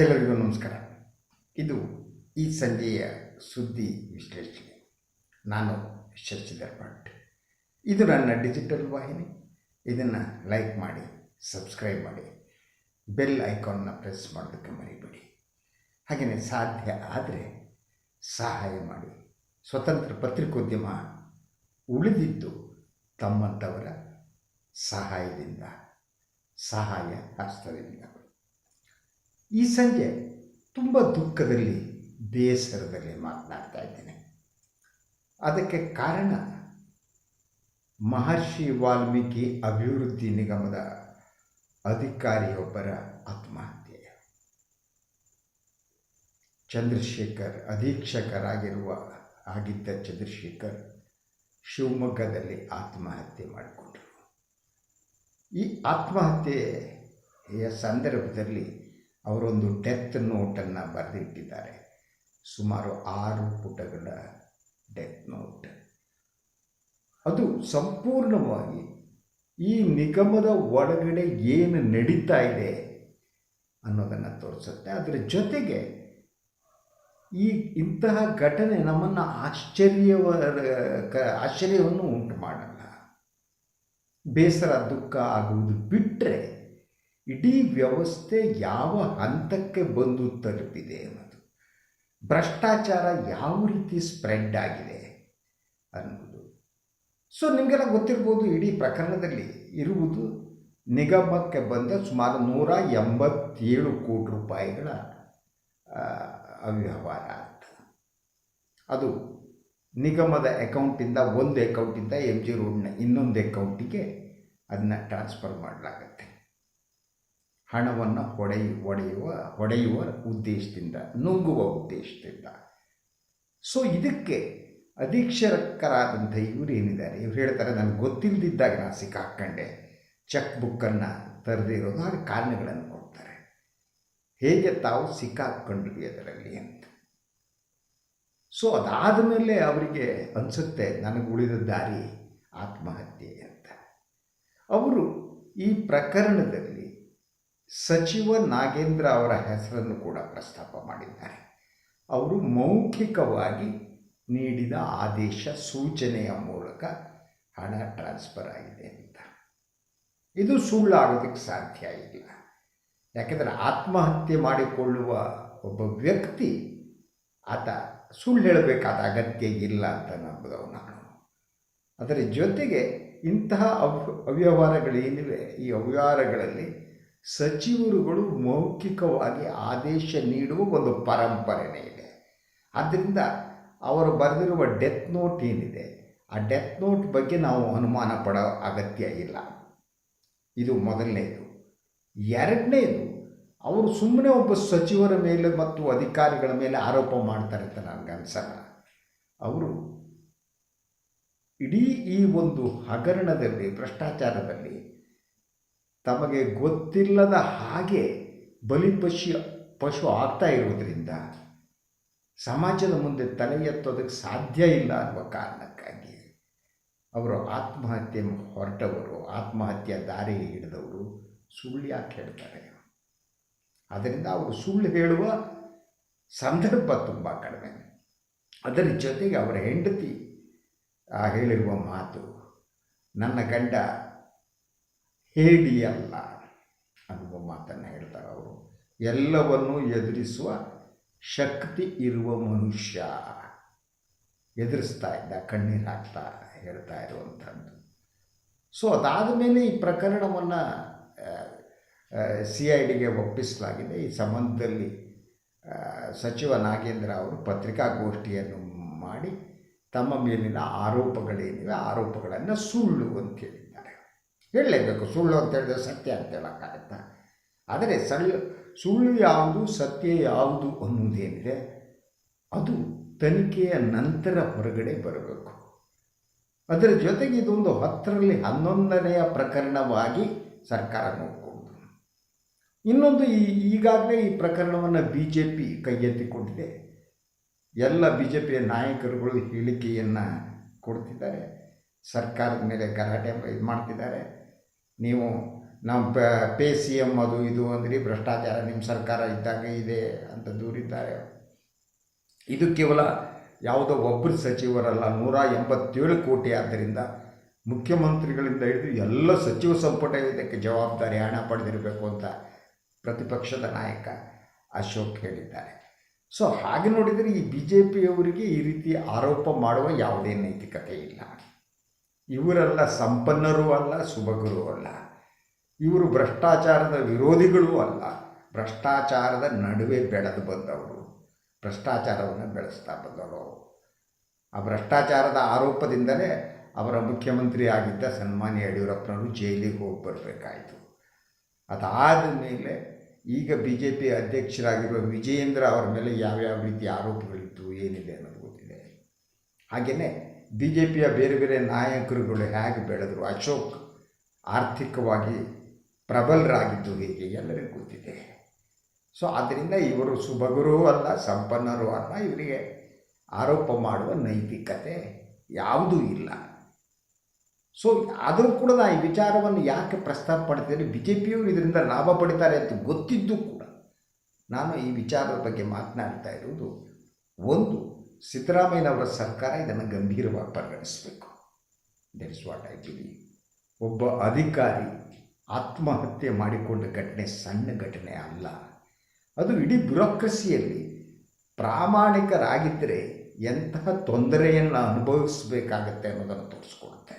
ಎಲ್ಲರಿಗೂ ನಮಸ್ಕಾರ. ಇದು ಈ ಸಂಜೆಯ ಸುದ್ದಿ ವಿಶ್ಲೇಷಣೆ. ನಾನು ಶಶಿಧರ್ ಭಟ್. ಇದು ನನ್ನ ಡಿಜಿಟಲ್ ವಾಹಿನಿ. ಇದನ್ನು ಲೈಕ್ ಮಾಡಿ, ಸಬ್ಸ್ಕ್ರೈಬ್ ಮಾಡಿ, ಬೆಲ್ ಐಕಾನ್ನ ಪ್ರೆಸ್ ಮಾಡೋದಕ್ಕೆ ಮರಿಬೇಡಿ. ಹಾಗೆಯೇ ಸಾಧ್ಯ ಆದರೆ ಸಹಾಯ ಮಾಡಿ. ಸ್ವತಂತ್ರ ಪತ್ರಿಕೋದ್ಯಮ ಉಳಿದಿದ್ದು ತಮ್ಮಂಥವರ ಸಹಾಯದಿಂದ, ಸಹಾಯ ಹಸ್ತದಿಂದ. ಈ ಸಂಜೆ ತುಂಬ ದುಃಖದಲ್ಲಿ ಬೇಸರದಲ್ಲಿ ಮಾತನಾಡ್ತಾ ಇದ್ದೇನೆ. ಅದಕ್ಕೆ ಕಾರಣ ಮಹರ್ಷಿ ವಾಲ್ಮೀಕಿ ಅಭಿವೃದ್ಧಿ ನಿಗಮದ ಅಧಿಕಾರಿಯೊಬ್ಬರ ಆತ್ಮಹತ್ಯೆ. ಚಂದ್ರಶೇಖರ್ ಅಧೀಕ್ಷಕರಾಗಿರುವ, ಆಗಿದ್ದ ಚಂದ್ರಶೇಖರ್ ಶಿವಮೊಗ್ಗದಲ್ಲಿ ಆತ್ಮಹತ್ಯೆ ಮಾಡಿಕೊಂಡರು. ಈ ಆತ್ಮಹತ್ಯೆಯ ಸಂದರ್ಭದಲ್ಲಿ ಅವರೊಂದು ಡೆತ್ ನೋಟನ್ನು ಬರೆದಿಟ್ಟಿದ್ದಾರೆ. ಸುಮಾರು ಆರು ಪುಟಗಳ ಡೆತ್ ನೋಟ್ ಅದು ಸಂಪೂರ್ಣವಾಗಿ ಈ ನಿಗಮದ ಒಳಗಡೆ ಏನು ನಡೀತಾ ಇದೆ ಅನ್ನೋದನ್ನು ತೋರಿಸುತ್ತೆ. ಅದರ ಜೊತೆಗೆ ಈ ಇಂತಹ ಘಟನೆ ನಮ್ಮನ್ನು ಆಶ್ಚರ್ಯವ ಆಶ್ಚರ್ಯವನ್ನು ಉಂಟು ಮಾಡಲ್ಲ. ಬೇಸರ, ದುಃಖ ಆಗುವುದು ಬಿಟ್ಟರೆ ಇಡೀ ವ್ಯವಸ್ಥೆ ಯಾವ ಹಂತಕ್ಕೆ ಬಂದು ತಲುಪಿದೆ ಅನ್ನೋದು. ಭ್ರಷ್ಟಾಚಾರ ಯಾವ ರೀತಿ ಸ್ಪ್ರೆಡ್ ಆಗಿದೆ ಅನ್ನೋದು. ಸೊ, ನಿಮಗೆಲ್ಲ ಗೊತ್ತಿರ್ಬೋದು, ಇಡೀ ಪ್ರಕರಣದಲ್ಲಿ ಇರುವುದು ನಿಗಮಕ್ಕೆ ಬಂದ ಸುಮಾರು ನೂರ ಎಂಬತ್ತೇಳು ಕೋಟಿ ರೂಪಾಯಿಗಳ ಅವ್ಯವಹಾರ ಅಂತ. ಅದು ನಿಗಮದ ಅಕೌಂಟಿಂದ ಒಂದು ಅಕೌಂಟಿಂದ ಎಂ ಜಿ ರೋಡ್ನ ಇನ್ನೊಂದು ಅಕೌಂಟಿಗೆ ಅದನ್ನ ಟ್ರಾನ್ಸ್ಫರ್ ಮಾಡಲಾಗತ್ತೆ. ಹಣವನ್ನು ಹೊಡೆಯ ಹೊಡೆಯುವ ಹೊಡೆಯುವ ಉದ್ದೇಶದಿಂದ, ನುಂಗುವ ಉದ್ದೇಶದಿಂದ. ಸೊ ಇದಕ್ಕೆ ಅಧೀಕ್ಷಕರಾದಂಥ ಇವರು ಏನಿದ್ದಾರೆ? ಇವ್ರು ಹೇಳ್ತಾರೆ, ನನಗೆ ಗೊತ್ತಿಲ್ಲದಿದ್ದಾಗ ನಾನು ಸಿಕ್ಕಾಕೊಂಡೆ ಚೆಕ್ ಬುಕ್ಕನ್ನು ತರದೇ ಇರೋದು ಹಾಗೆ ಕಾರಣಗಳನ್ನು ಕೊಡ್ತಾರೆ. ಹೇಗೆ ತಾವು ಸಿಕ್ಕಾಕ್ಕೊಂಡ್ವಿ ಅದರಲ್ಲಿ ಅಂತ. ಸೊ ಅದಾದ ಮೇಲೆ ಅವರಿಗೆ ಅನಿಸುತ್ತೆ, ನನಗೆ ಉಳಿದ ದಾರಿ ಆತ್ಮಹತ್ಯೆ ಅಂತ. ಅವರು ಈ ಪ್ರಕರಣದಲ್ಲಿ ಸಚಿವ ನಾಗೇಂದ್ರ ಅವರ ಹೆಸರನ್ನು ಕೂಡ ಪ್ರಸ್ತಾಪ ಮಾಡಿದ್ದಾರೆ. ಅವರು ಮೌಖಿಕವಾಗಿ ನೀಡಿದ ಆದೇಶ ಸೂಚನೆಯ ಮೂಲಕ ಹಣ ಟ್ರಾನ್ಸ್ಫರ್ ಆಗಿದೆ ಅಂತ. ಇದು ಸುಳ್ಳಾಗೋದಕ್ಕೆ ಸಾಧ್ಯ ಇಲ್ಲ. ಯಾಕೆಂದರೆ ಆತ್ಮಹತ್ಯೆ ಮಾಡಿಕೊಳ್ಳುವ ಒಬ್ಬ ವ್ಯಕ್ತಿ ಆತ ಸುಳ್ಳು ಹೇಳಬೇಕಾದ ಅಗತ್ಯ ಇಲ್ಲ ಅಂತ ನಂಬಿದವು ನಾನು. ಅದರ ಜೊತೆಗೆ ಇಂತಹ ಅವ್ ಅವ್ಯವಹಾರಗಳೇನಿವೆ ಈ ಅವ್ಯವಹಾರಗಳಲ್ಲಿ ಸಚಿವರುಗಳು ಮೌಖಿಕವಾಗಿ ಆದೇಶ ನೀಡುವ ಒಂದು ಪರಂಪರೆನೇ ಇದೆ. ಆದ್ದರಿಂದ ಅವರು ಬರೆದಿರುವ ಡೆತ್ ನೋಟ್ ಏನಿದೆ? ಆ ಡೆತ್ ನೋಟ್ ಬಗ್ಗೆ ನಾವು ಅನುಮಾನ ಪಡೋ ಅಗತ್ಯ ಇಲ್ಲ. ಇದು ಮೊದಲನೇದು. ಎರಡನೇದು, ಅವರು ಸುಮ್ಮನೆ ಒಬ್ಬ ಸಚಿವರ ಮೇಲೆ ಮತ್ತು ಅಧಿಕಾರಿಗಳ ಮೇಲೆ ಆರೋಪ ಮಾಡ್ತಾರೆ ಅಂತ ನನಗೆ ನನಗನ್ಸಲ್ಲ ಅವರು ಇಡೀ ಈ ಒಂದು ಹಗರಣದಲ್ಲಿ, ಭ್ರಷ್ಟಾಚಾರದಲ್ಲಿ ತಮಗೆ ಗೊತ್ತಿಲ್ಲದ ಹಾಗೆ ಬಲಿಪಶು ಪಶು ಆಗ್ತಾ ಇರುವುದರಿಂದ ಸಮಾಜದ ಮುಂದೆ ತಲೆ ಎತ್ತೋದಕ್ಕೆ ಸಾಧ್ಯ ಇಲ್ಲ ಅನ್ನುವ ಕಾರಣಕ್ಕಾಗಿ ಅವರು ಆತ್ಮಹತ್ಯೆ ಹೊರಟವರು ಆತ್ಮಹತ್ಯೆ ದಾರಿ ಹಿಡಿದವರು, ಸುಳ್ಳು ಯಾಕೆ ಹೇಳ್ತಾರೆ? ಅದರಿಂದ ಅವರು ಸುಳ್ಳು ಹೇಳುವ ಸಂದರ್ಭ ತುಂಬ ಕಡಿಮೆ. ಅದರ ಜೊತೆಗೆ ಅವರ ಹೆಂಡತಿ ಹೇಳಿರುವ ಮಾತು, ನನ್ನ ಗಂಡ ಹೇಡಿಯಲ್ಲ ಅನ್ನುವ ಮಾತನ್ನು ಹೇಳ್ತಾರೆ ಅವರು. ಎಲ್ಲವನ್ನೂ ಎದುರಿಸುವ ಶಕ್ತಿ ಇರುವ ಮನುಷ್ಯ ಎದುರಿಸ್ತಾ ಇದ್ದ, ಕಣ್ಣೀರು ಹಾಕ್ತಾ ಹೇಳ್ತಾ ಇರುವಂಥದ್ದು. ಸೊ ಅದಾದ ಮೇಲೆ ಈ ಪ್ರಕರಣವನ್ನು ಸಿ ಐ ಡಿಗೆ ಒಪ್ಪಿಸಲಾಗಿದೆ. ಈ ಸಂಬಂಧದಲ್ಲಿ ಸಚಿವ ನಾಗೇಂದ್ರ ಅವರು ಪತ್ರಿಕಾಗೋಷ್ಠಿಯನ್ನು ಮಾಡಿ ತಮ್ಮ ಮೇಲಿನ ಆರೋಪಗಳೇನಿವೆ, ಆರೋಪಗಳನ್ನು ಸುಳ್ಳು ಅಂತೇಳಿ ಹೇಳಲೇಬೇಕು. ಸುಳ್ಳು ಅಂತ ಹೇಳಿದ್ರೆ ಸತ್ಯ ಅಂತ ಹೇಳೋಕ್ಕಾಗತ್ತಾ ಆದರೆ ಸಳ್ಳು ಸುಳ್ಳು ಯಾವುದು, ಸತ್ಯ ಯಾವುದು ಅನ್ನೋದೇನಿದೆ ಅದು ತನಿಖೆಯ ನಂತರ ಹೊರಗಡೆ ಬರಬೇಕು. ಅದರ ಜೊತೆಗೆ ಇದೊಂದು ಹತ್ತರಲ್ಲಿ ಹನ್ನೊಂದನೆಯ ಪ್ರಕರಣವಾಗಿ ಸರ್ಕಾರ ನೋಡಿಕೊಂಡು. ಇನ್ನೊಂದು ಈ ಈಗಾಗಲೇ ಈ ಪ್ರಕರಣವನ್ನು ಬಿ ಜೆ ಪಿ ಕೈಗೆತ್ತಿಕೊಂಡಿದೆ ಎಲ್ಲ ಬಿ ಜೆ ಪಿಯ ನಾಯಕರುಗಳು ಹೇಳಿಕೆಯನ್ನು ಕೊಡ್ತಿದ್ದಾರೆ. ಸರ್ಕಾರದ ಮೇಲೆ ಗಲಾಟೆ ಇದು ಮಾಡ್ತಿದ್ದಾರೆ. ನೀವು ನಮ್ಮ ಪೆ ಸಿ ಎಂ ಅದು ಇದು ಅಂದ್ರಿ, ಭ್ರಷ್ಟಾಚಾರ ನಿಮ್ಮ ಸರ್ಕಾರ ಇದ್ದಾಗ ಇದೆ ಅಂತ ದೂರಿದ್ದಾರೆ. ಇದು ಕೇವಲ ಯಾವುದೋ ಒಬ್ಬರು ಸಚಿವರಲ್ಲ, ನೂರ ಎಂಬತ್ತೇಳು ಕೋಟಿ ಆದ್ದರಿಂದ ಮುಖ್ಯಮಂತ್ರಿಗಳಿಂದ ಹಿಡಿದು ಎಲ್ಲ ಸಚಿವ ಸಂಪುಟ ಇದಕ್ಕೆ ಜವಾಬ್ದಾರಿ ಹಣ ಪಡೆದಿರಬೇಕು ಅಂತ ಪ್ರತಿಪಕ್ಷದ ನಾಯಕ ಅಶೋಕ್ ಹೇಳಿದ್ದಾರೆ. ಸೊ, ಹಾಗೆ ನೋಡಿದರೆ ಈ ಬಿ ಜೆ ಪಿಯವರಿಗೆ ಈ ರೀತಿ ಆರೋಪ ಮಾಡುವ ಯಾವುದೇ ನೈತಿಕತೆ ಇಲ್ಲ. ಇವರೆಲ್ಲ ಸಂಪನ್ನರೂ ಅಲ್ಲ, ಸುಭಗರೂ ಅಲ್ಲ. ಇವರು ಭ್ರಷ್ಟಾಚಾರದ ವಿರೋಧಿಗಳೂ ಅಲ್ಲ. ಭ್ರಷ್ಟಾಚಾರದ ನಡುವೆ ಬೆಳೆದು ಬಂದವರು. ಭ್ರಷ್ಟಾಚಾರವನ್ನು ಬೆಳೆಸ್ತಾ ಬಂದವರು ಆ ಭ್ರಷ್ಟಾಚಾರದ ಆರೋಪದಿಂದಲೇ ಅವರ ಮುಖ್ಯಮಂತ್ರಿ ಆಗಿದ್ದ ಸನ್ಮಾನ್ಯ ಯಡಿಯೂರಪ್ಪನವರು ಜೈಲಿಗೆ ಹೋಗಿ ಬರಬೇಕಾಯಿತು. ಅದಾದ ಮೇಲೆ ಈಗ ಬಿ ಜೆ ಪಿ ಅಧ್ಯಕ್ಷರಾಗಿರುವ ವಿಜಯೇಂದ್ರ ಅವರ ಮೇಲೆ ಯಾವ್ಯಾವ ರೀತಿ ಆರೋಪಗಳಿತ್ತು ಏನಿದೆ ಅನ್ನೋದು ಗೊತ್ತಿದೆ. ಹಾಗೆಯೇ ಬಿ ಜೆ ಪಿಯ ಬೇರೆ ಬೇರೆ ನಾಯಕರುಗಳು ಹೇಗೆ ಬೆಳೆದರು? ಅಶೋಕ್ ಆರ್ಥಿಕವಾಗಿ ಪ್ರಬಲರಾಗಿದ್ದು ಹೇಗೆ? ಎಲ್ಲರಿಗೂ ಗೊತ್ತಿದೆ. ಸೊ ಆದ್ದರಿಂದ ಇವರು ಸುಭಗರೂ ಅಲ್ಲ, ಸಂಪನ್ನರೂ ಅಲ್ಲ, ಇವರಿಗೆ ಆರೋಪ ಮಾಡುವ ನೈತಿಕತೆ ಯಾವುದೂ ಇಲ್ಲ. ಸೊ ಆದರೂ ಕೂಡ ನಾ ಈ ವಿಚಾರವನ್ನು ಯಾಕೆ ಪ್ರಸ್ತಾಪ ಪಡ್ತಿದ್ದೇನೆ ಬಿ ಜೆ ಪಿಯವರು ಇದರಿಂದ ಲಾಭ ಪಡಿತಾರೆ ಅಂತ ಗೊತ್ತಿದ್ದು ಕೂಡ ನಾನು ಈ ವಿಚಾರದ ಬಗ್ಗೆ ಮಾತನಾಡ್ತಾ ಇರುವುದು ಒಂದು. ಸಿದ್ದರಾಮಯ್ಯನವರ ಸರ್ಕಾರ ಇದನ್ನು ಗಂಭೀರವಾಗಿ ಪರಿಗಣಿಸಬೇಕು. That is what I believe ಒಬ್ಬ ಅಧಿಕಾರಿ ಆತ್ಮಹತ್ಯೆ ಮಾಡಿಕೊಂಡ ಘಟನೆ ಸಣ್ಣ ಘಟನೆ ಅಲ್ಲ. ಅದು ಇಡೀ ಬ್ಯೂರೋಕ್ರಸಿಯಲ್ಲಿ ಪ್ರಾಮಾಣಿಕರಾಗಿದ್ದರೆ ಎಂತಹ ತೊಂದರೆಯನ್ನು ಅನುಭವಿಸಬೇಕಾಗತ್ತೆ ಅನ್ನೋದನ್ನು ತೋರಿಸ್ಕೊಡುತ್ತೆ.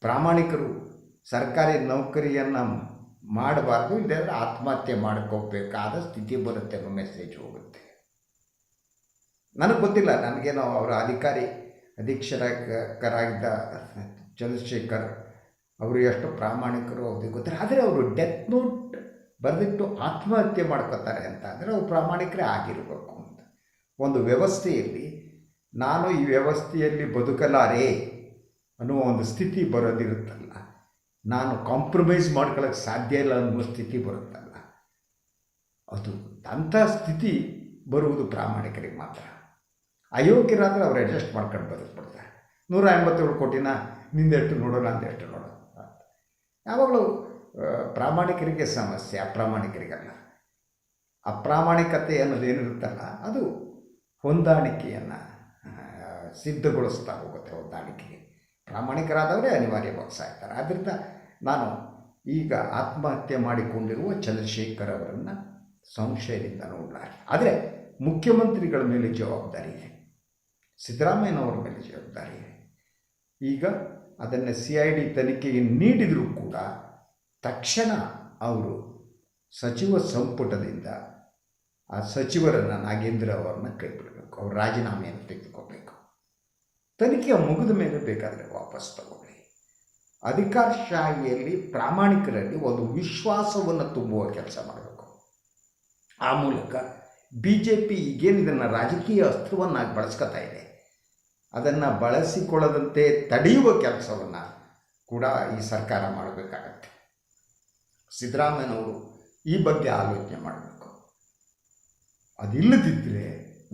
ಪ್ರಾಮಾಣಿಕರು ಸರ್ಕಾರಿ ನೌಕರಿಯನ್ನು ಮಾಡಬಾರ್ದು ಇಲ್ಲದ್ರೆ ಆತ್ಮಹತ್ಯೆ ಮಾಡ್ಕೋಬೇಕಾದ ಸ್ಥಿತಿ ಬರುತ್ತೆ ಅನ್ನೋ ಮೆಸೇಜ್ ಹೋಗುತ್ತೆ. ನನಗೆ ಗೊತ್ತಿಲ್ಲ, ನನಗೇನೋ ಅವರ ಅಧಿಕಾರಿ ಅಧೀಕ್ಷಕರಾಗಿದ್ದ ಚಂದ್ರಶೇಖರ್ ಅವರು ಎಷ್ಟು ಪ್ರಾಮಾಣಿಕರು ಅವ್ರಿಗೆ ಗೊತ್ತಿಲ್ಲ. ಆದರೆ ಅವರು ಡೆತ್ ನೋಟ್ ಬರೆದಿಟ್ಟು ಆತ್ಮಹತ್ಯೆ ಮಾಡ್ಕೋತಾರೆ ಅಂತ ಅಂದರೆ ಅವ್ರು ಪ್ರಾಮಾಣಿಕರೇ ಆಗಿರಬೇಕು ಅಂತ. ಒಂದು ವ್ಯವಸ್ಥೆಯಲ್ಲಿ, ನಾನು ಈ ವ್ಯವಸ್ಥೆಯಲ್ಲಿ ಬದುಕಲಾರೆ ಅನ್ನುವ ಒಂದು ಸ್ಥಿತಿ ಬರೋದಿರುತ್ತಲ್ಲ. ನಾನು ಕಾಂಪ್ರಮೈಸ್ ಮಾಡ್ಕೊಳ್ಳೋಕ್ಕೆ ಸಾಧ್ಯ ಇಲ್ಲ ಅನ್ನೋ ಸ್ಥಿತಿ ಬರುತ್ತಲ್ಲ. ಅದು ಅಂಥ ಸ್ಥಿತಿ ಬರುವುದು ಪ್ರಾಮಾಣಿಕರಿಗೆ ಮಾತ್ರ. ಅಯೋಗ್ಯರಾದರೆ ಅವ್ರು ಅಡ್ಜಸ್ಟ್ ಮಾಡ್ಕೊಂಡು ಬದುಕ್ಬಿಡ್ತಾರೆ. ನೂರ ಎಂಬತ್ತೇಳು ಕೋಟಿನ ನಿಂದೆಷ್ಟು ನೋಡೋಣ ಅಂತ ಎಷ್ಟು ನೋಡೋಣ ಯಾವಾಗಲೂ ಪ್ರಾಮಾಣಿಕರಿಗೆ ಸಮಸ್ಯೆ, ಅಪ್ರಾಮಾಣಿಕರಿಗಲ್ಲ. ಅಪ್ರಾಮಾಣಿಕತೆ ಅನ್ನೋದೇನಿರುತ್ತಲ್ಲ ಅದು ಹೊಂದಾಣಿಕೆಯನ್ನು ಸಿದ್ಧಗೊಳಿಸ್ತಾ ಹೋಗುತ್ತೆ ಹೊಂದಾಣಿಕೆಗೆ. ಪ್ರಾಮಾಣಿಕರಾದವರೇ ಅನಿವಾರ್ಯವಾಗಿ ಸಾಯ್ತಾರೆ. ಆದ್ದರಿಂದ ನಾನು ಈಗ ಆತ್ಮಹತ್ಯೆ ಮಾಡಿಕೊಂಡಿರುವ ಚಂದ್ರಶೇಖರ್ ಅವರನ್ನು ಸಂಶಯದಿಂದ ನೋಡಲಾರೆ ಆದರೆ ಮುಖ್ಯಮಂತ್ರಿಗಳ ಮೇಲೆ ಜವಾಬ್ದಾರಿ ಇದೆ. ಸಿದ್ದರಾಮಯ್ಯನವರ ಮೇಲೆ ಜವಾಬ್ದಾರಿ ಈಗ ಅದನ್ನು ಸಿ ಐ ಡಿ ತನಿಖೆಗೆ ನೀಡಿದರೂ ಕೂಡ ತಕ್ಷಣ ಅವರು ಸಚಿವ ಸಂಪುಟದಿಂದ ಆ ಸಚಿವರನ್ನು ನಾಗೇಂದ್ರ ಅವರನ್ನ ಕೈಬಿಡಬೇಕು. ಅವ್ರ ರಾಜೀನಾಮೆಯನ್ನು ತೆಗೆದುಕೋಬೇಕು ತನಿಖೆ ಮುಗಿದ ಮೇಲೆ ಬೇಕಾದರೆ ವಾಪಸ್ ತಗೊಳ್ಳಿ. ಅಧಿಕಾರಶಾಹಿಯಲ್ಲಿ ಪ್ರಾಮಾಣಿಕರಲ್ಲಿ ಒಂದು ವಿಶ್ವಾಸವನ್ನು ತುಂಬುವ ಕೆಲಸ ಮಾಡಬೇಕು. ಆ ಮೂಲಕ ಬಿ ಜೆ ಪಿ ಈಗೇನು ಇದನ್ನು ರಾಜಕೀಯ ಅಸ್ತ್ರವನ್ನಾಗಿ ಬಳಸ್ಕೊತಾ ಇದೆ. ಅದನ್ನು ಬಳಸಿಕೊಳ್ಳದಂತೆ ತಡೆಯುವ ಕೆಲಸವನ್ನು ಕೂಡ ಈ ಸರ್ಕಾರ ಮಾಡಬೇಕಾಗತ್ತೆ. ಸಿದ್ದರಾಮಯ್ಯನವರು ಈ ಬಗ್ಗೆ ಆಲೋಚನೆ ಮಾಡಬೇಕು. ಅದಿಲ್ಲದಿದ್ದರೆ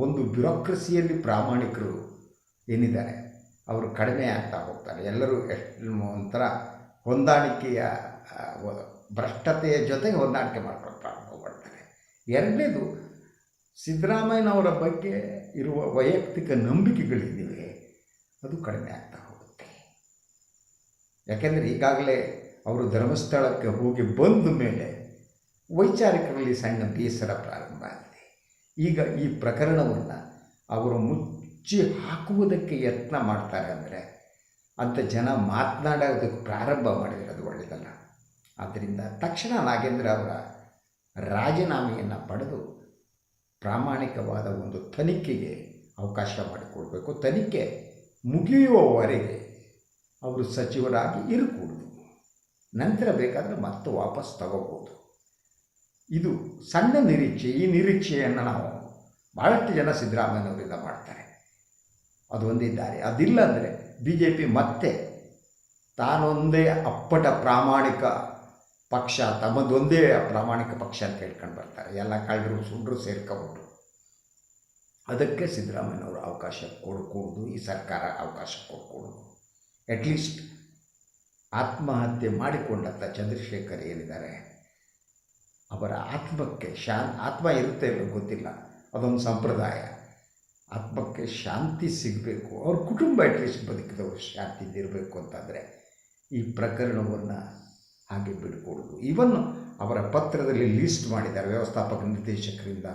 ಒಂದು ಬ್ಯೂರೋಕ್ರಸಿಯಲ್ಲಿ ಪ್ರಾಮಾಣಿಕರು ಏನಿದ್ದಾರೆ, ಅವರು ಕಡಿಮೆ ಆಗ್ತಾ ಹೋಗ್ತಾರೆ. ಎಲ್ಲರೂ ಎಷ್ಟು ಒಂಥರ ಹೊಂದಾಣಿಕೆಯ ಭ್ರಷ್ಟತೆಯ ಜೊತೆಗೆ ಹೊಂದಾಣಿಕೆ ಮಾಡ್ಕೊಂಡು ಪ್ರಾರಂಭ ಮಾಡ್ತಾರೆ. ಎರಡನೇದು, ಸಿದ್ದರಾಮಯ್ಯನವರ ಬಗ್ಗೆ ಇರುವ ವೈಯಕ್ತಿಕ ನಂಬಿಕೆಗಳೇನಿವೆ ಅದು ಕಡಿಮೆ ಆಗ್ತಾ ಹೋಗುತ್ತೆ. ಯಾಕೆಂದರೆ ಈಗಾಗಲೇ ಅವರು ಧರ್ಮಸ್ಥಳಕ್ಕೆ ಹೋಗಿ ಬಂದ ಮೇಲೆ ವೈಚಾರಿಕರಲ್ಲಿ ಸಣ್ಣ ಬೇಸರ ಪ್ರಾರಂಭ ಆಗಿದೆ. ಈಗ ಈ ಪ್ರಕರಣವನ್ನು ಅವರು ಮುಚ್ಚಿ ಹಾಕುವುದಕ್ಕೆ ಯತ್ನ ಮಾಡ್ತಾರೆ ಅಂದರೆ ಅಂಥ ಜನ ಮಾತನಾಡೋದಕ್ಕೆ ಪ್ರಾರಂಭ ಮಾಡಿದರೆ ಅದು ಒಳ್ಳೆಯದಲ್ಲ ಆದ್ದರಿಂದ ತಕ್ಷಣ ನಾಗೇಂದ್ರ ಅವರ ರಾಜೀನಾಮೆಯನ್ನು ಪಡೆದು ಪ್ರಾಮಾಣಿಕವಾದ ಒಂದು ತನಿಖೆಗೆ ಅವಕಾಶ ಮಾಡಿಕೊಡಬೇಕು. ತನಿಖೆ ಮುಗಿಯುವವರೆಗೆ ಅವರು ಸಚಿವರಾಗಿ ಇರಕೂಡದು. ನಂತರ ಬೇಕಾದರೆ ಮತ್ತೆ ವಾಪಸ್ ತಗೋಬೋದು. ಇದು ಸಣ್ಣ ನಿರೀಕ್ಷೆ, ಈ ನಿರೀಕ್ಷೆಯನ್ನು ನಾವು ಭಾಳಷ್ಟು ಜನ ಸಿದ್ದರಾಮಯ್ಯನವರಿಂದ ಮಾಡ್ತಾರೆ. ಅದು ಒಂದಿದ್ದಾರೆ ಅದಿಲ್ಲ ಅಂದರೆ ಬಿ ಜೆ ಪಿ ಮತ್ತೆ ತಾನೊಂದೇ ಅಪ್ಪಟ ಪ್ರಾಮಾಣಿಕ ಪಕ್ಷ, ತಮ್ಮದೊಂದೇ ಪ್ರಾಮಾಣಿಕ ಪಕ್ಷ ಅಂತ ಹೇಳ್ಕೊಂಡು ಬರ್ತಾರೆ. ಎಲ್ಲ ಕಳ್ಳರು ಸುಂಡ್ರು ಸೇರ್ಕೊಬಿಟ್ಟು. ಅದಕ್ಕೆ ಸಿದ್ದರಾಮಯ್ಯನವರು ಅವಕಾಶ ಕೊಡಕೂಡ್ದು ಈ ಸರ್ಕಾರ ಅವಕಾಶ ಕೊಡ್ಕೂಡ್ದು ಅಟ್ಲೀಸ್ಟ್ ಆತ್ಮಹತ್ಯೆ ಮಾಡಿಕೊಂಡಂಥ ಚಂದ್ರಶೇಖರ್ ಏನಿದ್ದಾರೆ, ಅವರ ಆತ್ಮಕ್ಕೆ ಶಾನ್, ಆತ್ಮ ಇರುತ್ತೆ ಗೊತ್ತಿಲ್ಲ, ಅದೊಂದು ಸಂಪ್ರದಾಯ. ಆತ್ಮಕ್ಕೆ ಶಾಂತಿ ಸಿಗಬೇಕು. ಅವ್ರ ಕುಟುಂಬ ಅಟ್ಲೀಸ್ಟ್ ಬದುಕಿದವರು ಶಾಂತಿಯಿಂದಿರಬೇಕು ಅಂತಂದರೆ ಈ ಪ್ರಕರಣವನ್ನು ಹಾಗೆ ಬಿಡ್ಕೊಡೋದು ಈವನ್ ಅವರ ಪತ್ರದಲ್ಲಿ ಲೀಸ್ಟ್ ಮಾಡಿದ್ದಾರೆ ವ್ಯವಸ್ಥಾಪಕ ನಿರ್ದೇಶಕರಿಂದ.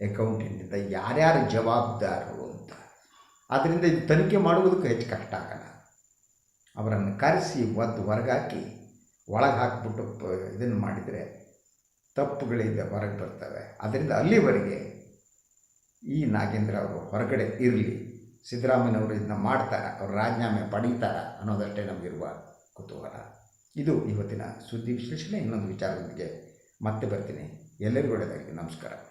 ಅಕೌಂಟೆಂಟಿಂದ ಯಾರ್ಯಾರು ಜವಾಬ್ದಾರರು ಅಂತ. ಆದ್ದರಿಂದ ಇದು ತನಿಖೆ ಮಾಡುವುದಕ್ಕೆ ಹೆಚ್ಚು ಕಷ್ಟ ಆಗಲ್ಲ. ಅವರನ್ನು ಕರೆಸಿ, ಒದ್ದು, ಹೊರಗಾಕಿ ಒಳಗೆ ಹಾಕ್ಬಿಟ್ಟು ಇದನ್ನು ಮಾಡಿದರೆ ತಪ್ಪುಗಳಿಂದ ಹೊರಗೆ ಬರ್ತವೆ. ಅದರಿಂದ ಅಲ್ಲಿವರೆಗೆ ಈ ನಾಗೇಂದ್ರ ಅವರು ಹೊರಗಡೆ ಇರಲಿ. ಸಿದ್ದರಾಮಯ್ಯನವರು ಇದನ್ನ ಮಾಡ್ತಾರೆ, ಅವರು ರಾಜೀನಾಮೆ ಪಡೀತಾರ ಅನ್ನೋದಷ್ಟೇ ನಮಗಿರುವ ಕುತೂಹಲ. ಇದು ಇವತ್ತಿನ ಸುದ್ದಿ ವಿಶ್ಲೇಷಣೆ. ಇನ್ನೊಂದು ವಿಚಾರದೊಂದಿಗೆ ಮತ್ತೆ ಬರ್ತೀನಿ. ಎಲ್ಲರಿಗೂ ಒಳ್ಳೆಯದಾಗಲಿ. ನಮಸ್ಕಾರ.